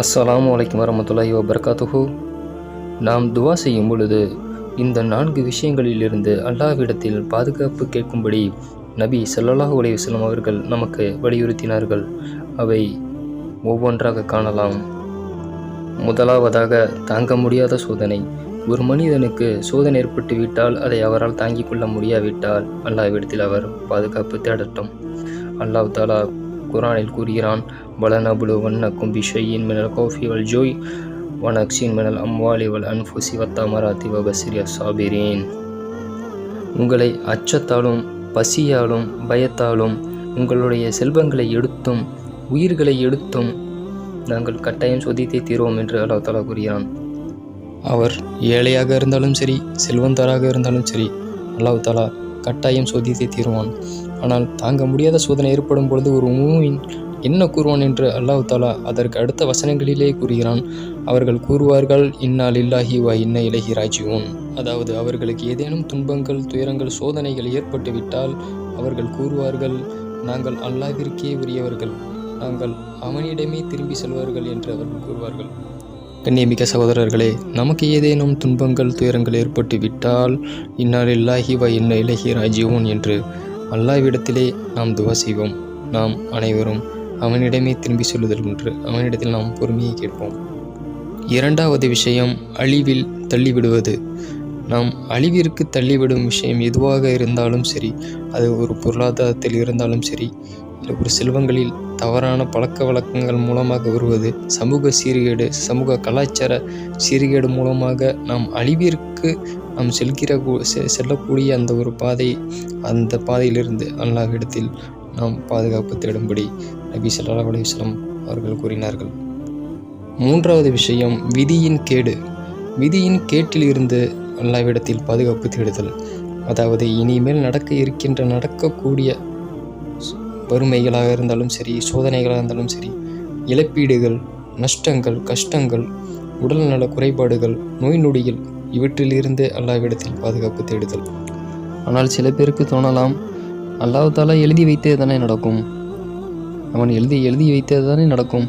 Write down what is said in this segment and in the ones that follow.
அஸ்ஸலாமு அலைக்கும் வரமத்துல்லாஹி வபர்காத்துஹு நாம் துவா செய்யும் பொழுது இந்த நான்கு விஷயங்களிலிருந்து அல்லாஹ்விடத்தில் பாதுகாப்பு கேட்கும்படி நபி ஸல்லல்லாஹு அலைஹி அவர்கள் நமக்கு வலியுறுத்தினார்கள். அவை ஒவ்வொன்றாக காணலாம். முதலாவதாக தாங்க முடியாத சோதனை. ஒரு மனிதனுக்கு சோதனை ஏற்பட்டு விட்டால் அதை அவரால் தாங்கிக் கொள்ள முடியாவிட்டால் அல்லாஹ்விடத்தில் அவர் பாதுகாப்பு தேடட்டும். அல்லாஹ் தாலா குரானில் கூறுகிறான் பலனபுலு வண்ணக்கும் பிஷையின் மினல் கோஃபி வல் ஜோய் வனக்ஷின் மினல் அம்வாலி வல் அன்ஃபுசி வத்தாமராத்தி வபசிரிய சாபிரீன். உங்களை அச்சத்தாலும் பசியாலும் பயத்தாலும் உங்களுடைய செல்வங்களை எடுத்தும் உயிர்களை எடுத்தும் நாங்கள் கட்டாயம் சொதித்தே தீர்வோம் என்று அல்லா தாலா கூறுகிறான். அவர் ஏழையாக இருந்தாலும் சரி செல்வந்தராக இருந்தாலும் சரி அல்லாஹ் தாலா கட்டாயம் சோதித்தே தீருவான். ஆனால் தாங்க முடியாத சோதனை ஏற்படும் பொழுது ஒரு மூவின் என்ன கூறுவான் என்று அல்லாஹ் தாலா அதற்கு அடுத்த வசனங்களிலே கூறுகிறான். அவர்கள் கூறுவார்கள் இன்னால் இல்லாஹி வா இன்ன இலகி ராஜிவோன் அதாவது அவர்களுக்கு ஏதேனும் துன்பங்கள் துயரங்கள் சோதனைகள் ஏற்பட்டுவிட்டால் அவர்கள் கூறுவார்கள் நாங்கள் அல்லாவிற்கே உரியவர்கள் நாங்கள் அவனிடமே திரும்பி செல்வார்கள் என்று அவர்கள் கூறுவார்கள். கண்ணியமிக்க சகோதரர்களே நமக்கு ஏதேனும் துன்பங்கள் துயரங்கள் ஏற்பட்டு விட்டால் இன்னால் இல்லாஹி வ இன்ன இலஹி ராஜீவோன் என்று அல்லாஹ்விடத்திலே நாம் துவா செய்வோம். நாம் அனைவரும் அவனிடமே திரும்பி சொல்லுதல் ஒன்று அவனிடத்தில் நாம் பொறுமையை கேட்போம். இரண்டாவது விஷயம் அழிவில் தள்ளிவிடுவது. நாம் அழிவிற்கு தள்ளிவிடும் விஷயம் எதுவாக இருந்தாலும் சரி அது ஒரு பொருளாதாரத்தில் இருந்தாலும் சரி ஒரு செல்வங்களில் தவறான பழக்க வழக்கங்கள் மூலமாக வருவது சமூக சீர்கேடு சமூக கலாச்சார சீர்கேடு மூலமாக நாம் அழிவிற்கு நாம் செல்கிற கூ- செ- செல்லக்கூடிய அந்த ஒரு பாதை அந்த பாதையிலிருந்து அல்லாஹ்விடத்தில் நாம் பாதுகாப்பு தேடும்படி நபி சல்லா அலைஹி அவர்கள் கூறினார்கள். மூன்றாவது விஷயம் விதியின் கேடு. விதியின் கேட்டிலிருந்து அல்லாவிடத்தில் பாதுகாப்பு தேடுதல். அதாவது இனிமேல் நடக்க இருக்கின்ற நடக்கக்கூடிய வறுமைகளாக இருந்தாலும் சரி சோதனைகளாக இருந்தாலும் சரி இழப்பீடுகள் நஷ்டங்கள் கஷ்டங்கள் உடல்நல குறைபாடுகள் நோய் நொடிகள் இவற்றிலிருந்து அல்லாவிடத்தில் பாதுகாப்பு தேடுதல். ஆனால் சில பேருக்கு தோணலாம் அல்லாஹத்தாலாக எழுதி வைத்தே தானே நடக்கும். அவன் எழுதி எழுதி வைத்தது தானே நடக்கும்.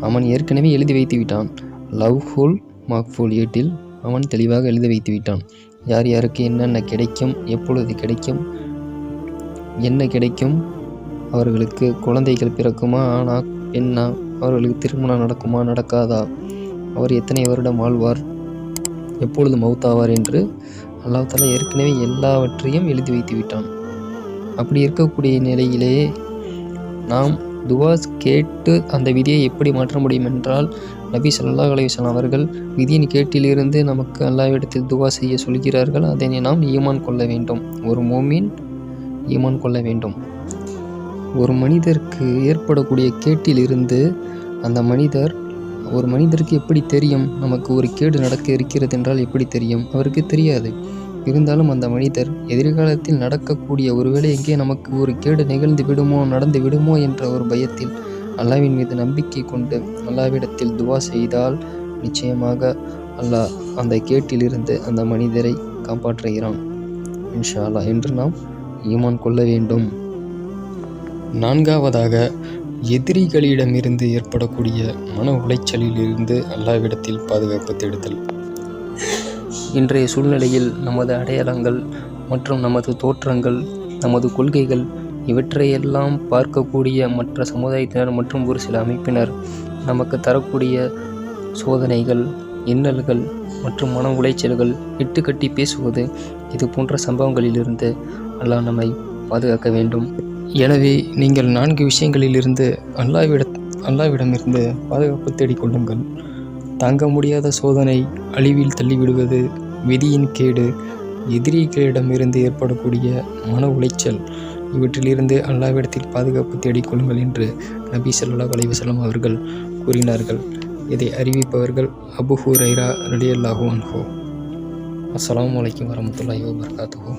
அவன் ஏற்கனவே எழுதி வைத்து விட்டான். லவ் ஹோல் மாக்ஃபோல் ஏட்டில் அவன் தெளிவாக எழுதி வைத்து விட்டான். யார் யாருக்கு என்னென்ன கிடைக்கும் எப்பொழுது கிடைக்கும் என்ன கிடைக்கும்? அவர்களுக்கு குழந்தைகள் பிறக்குமா? ஆனா பெண்ணா அவர்களுக்கு திருமணம் நடக்குமா? நடக்காதா? அவர் எத்தனை வருடம் ஆழ்வார் எப்பொழுது மௌத்தாவார் என்று அல்லாஹ் ஏற்கனவே எல்லாவற்றையும் எழுதி வைத்து விட்டான். அப்படி இருக்கக்கூடிய நிலையிலே நாம் துவாஸ் கேட்டு அந்த விதியை எப்படி மாற்ற முடியும் என்றால் நபி சல்லா அலைஹி அவர்கள் விதியின் கேட்டிலிருந்து நமக்கு அல்லாவிடத்தில் துவா செய்ய சொல்கிறார்கள். அதனை நாம் ஈமான் கொள்ள வேண்டும். ஒரு மோமீன் ஈமான் கொள்ள வேண்டும். ஒரு மனிதருக்கு ஏற்படக்கூடிய கேட்டிலிருந்து அந்த மனிதர் ஒரு மனிதருக்கு எப்படி தெரியும் நமக்கு ஒரு கேடு நடக்க இருக்கிறது என்றால் எப்படி தெரியும்? அவருக்கு தெரியாது. இருந்தாலும் அந்த மனிதர் எதிர்காலத்தில் நடக்கக்கூடிய ஒருவேளை எங்கே நமக்கு ஒரு கேடு நிகழ்ந்து விடுமோ நடந்து விடுமோ என்ற ஒரு பயத்தில் அல்லாவின் மீது நம்பிக்கை கொண்டு அல்லாவிடத்தில் துவா செய்தால் நிச்சயமாக அல்லாஹ் அந்த கேட்டிலிருந்து அந்த மனிதரை காப்பாற்றுகிறான். இன்ஷா அல்லாஹ். என்று நாம் ஈமான் கொள்ள வேண்டும். நான்காவதாக எதிரிகளிடமிருந்து ஏற்படக்கூடிய மன உளைச்சலிலிருந்து அல்லாவிடத்தில் பாதுகாப்பு தேடுதல். இன்றைய சூழ்நிலையில் நமது அடையாளங்கள் மற்றும் நமது தோற்றங்கள் நமது கொள்கைகள் இவற்றையெல்லாம் பார்க்கக்கூடிய மற்ற சமுதாயத்தினர் மற்றும் ஒரு சில அமைப்பினர் நமக்கு தரக்கூடிய சோதனைகள் இன்னல்கள் மற்றும் மன உளைச்சல்கள் இட்டுக்கட்டி பேசுவது இது போன்ற சம்பவங்களிலிருந்து அல்லாஹ் நம்மை பாதுகாக்க வேண்டும். எனவே நீங்கள் நான்கு விஷயங்களிலிருந்து அல்லாவிட அல்லாவிடமிருந்து பாதுகாப்பு தேடிக்கொள்ளுங்கள் தாங்க முடியாத சோதனை அழிவில் தள்ளிவிடுவது விதியின் கேடு எதிரிகளிடமிருந்து ஏற்படக்கூடிய மன உளைச்சல் இவற்றிலிருந்து அல்லாவிடத்தில் பாதுகாப்பு தேடிக்கொள்ளுங்கள் என்று நபி ஸல்லல்லாஹு அலைவசலம் அவர்கள் கூறினார்கள். இதை அறிவிப்பவர்கள் அபு ஹுரைரா ரலியல்லாஹு அன்ஹோ. அஸ்லாம் வலைக்கம் வரமத்துல்லாஹி வபரகாத்துஹு.